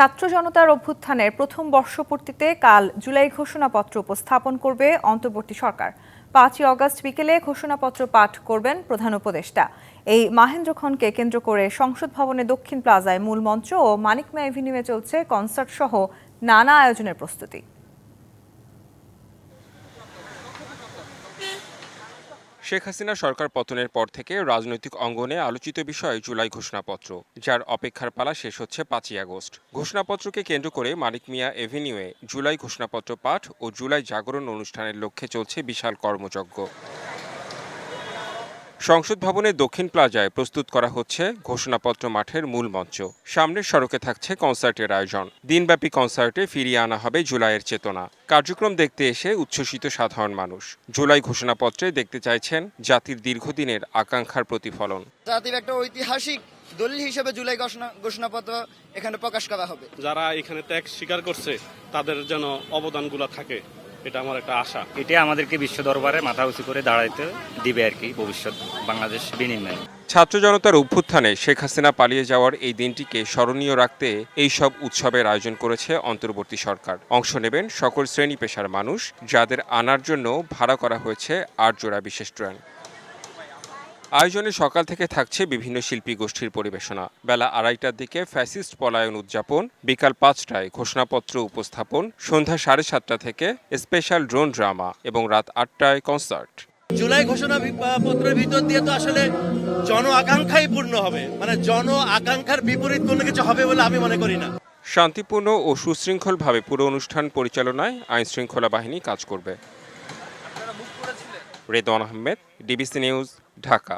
ছাত্র জনতার অভ্যুত্থানের প্রথম বর্ষপূর্তিতে কাল জুলাই ঘোষণাপত্র উপস্থাপন করবে অন্তর্বর্তী সরকার। পাঁচই অগস্ট বিকেলে ঘোষণাপত্র পাঠ করবেন প্রধান উপদেষ্টা। এই মাহেন্দ্র খনকে কেন্দ্র করে সংসদ ভবনে দক্ষিণ প্লাজায় মূল মঞ্চ ও মানিকমা এভিনিউয়ে চলছে কনসার্ট সহ নানা আয়োজনের প্রস্তুতি। শেখ হাসিনা সরকার পতনের পর থেকে রাজনৈতিক অঙ্গনে আলোচিত বিষয় জুলাই ঘোষণাপত্র, যার অপেক্ষার পালা শেষ হচ্ছে পাঁচই আগস্ট। ঘোষণাপত্রকে কেন্দ্র করে মানিক মিয়া এভিনিউয়ে জুলাই ঘোষণাপত্র পাঠ ও জুলাই জাগরণ অনুষ্ঠানের লক্ষ্যে চলছে বিশাল কর্মযজ্ঞ। সংসদ ভবনের দক্ষিণ প্লাজায় প্রস্তুত করা হচ্ছে ঘোষণাপত্র মাঠের মূল মঞ্চ। সামনের সড়কে থাকছে কনসার্টের আয়োজন। দিনব্যাপী কনসার্টে ফিরিয়ে আনা হবে জুলাইয়ের চেতনা। কার্যক্রম দেখতে এসে উচ্ছ্বসিত সাধারণ মানুষ। জুলাই ঘোষণাপত্রে দেখতে চাইছেন জাতির দীর্ঘদিনের আকাঙ্ক্ষার প্রতিফলন। জাতির একটা ঐতিহাসিক দলিল হিসেবে জুলাই ঘোষণা ঘোষণাপত্র এখানে প্রকাশ করা হবে। যারা এখানে ত্যাগ স্বীকার করছে তাদের যেন অবদানগুলো থাকে। এটা আমার একটা আশা। এটা আমাদেরকে বিশ্ব দরবারে মাথা উঁচু করে দাঁড়াইতে দিবে আর কি ভবিষ্যৎ বাংলাদেশ বিনিময়ে ছাত্র জনতার অভ্যুত্থানে শেখ হাসিনা পালিয়ে যাওয়ার এই দিনটিকে স্মরণীয় রাখতে এই সব উৎসবের আয়োজন করেছে অন্তর্বর্তী সরকার। অংশ নেবেন সকল শ্রেণি পেশার মানুষ, যাদের আনার জন্য ভাড়া করা হয়েছে আট জোড়া বিশেষ ট্রেন। আয়োজনে সকাল থেকে থাকছে বিভিন্ন শিল্পী গোষ্ঠীর পরিবেশনা। বেলা আড়াইটার দিকে ফ্যাসিস্ট পলায়ন উদযাপন বিকাল পাঁচটায় ঘোষণাপত্র উপস্থাপন সন্ধ্যা সাড়ে সাতটা থেকে স্পেশাল ড্রোন ড্রামা এবং রাত আটটায় কনসার্ট। জুলাই ঘোষণা পত্রের ভিতর দিয়ে তো আসলে জন আকাঙ্ক্ষাই পূর্ণ হবে। মানে জন আকাঙ্ক্ষার বিপরীত কোনো কিছু হবে বলে আমি মনে করি না। শান্তিপূর্ণ ও সুশৃঙ্খলভাবে পুরো অনুষ্ঠান পরিচালনায় আইন শৃঙ্খলা বাহিনী কাজ করবে। Redwan Ahmed DBC news Dhaka.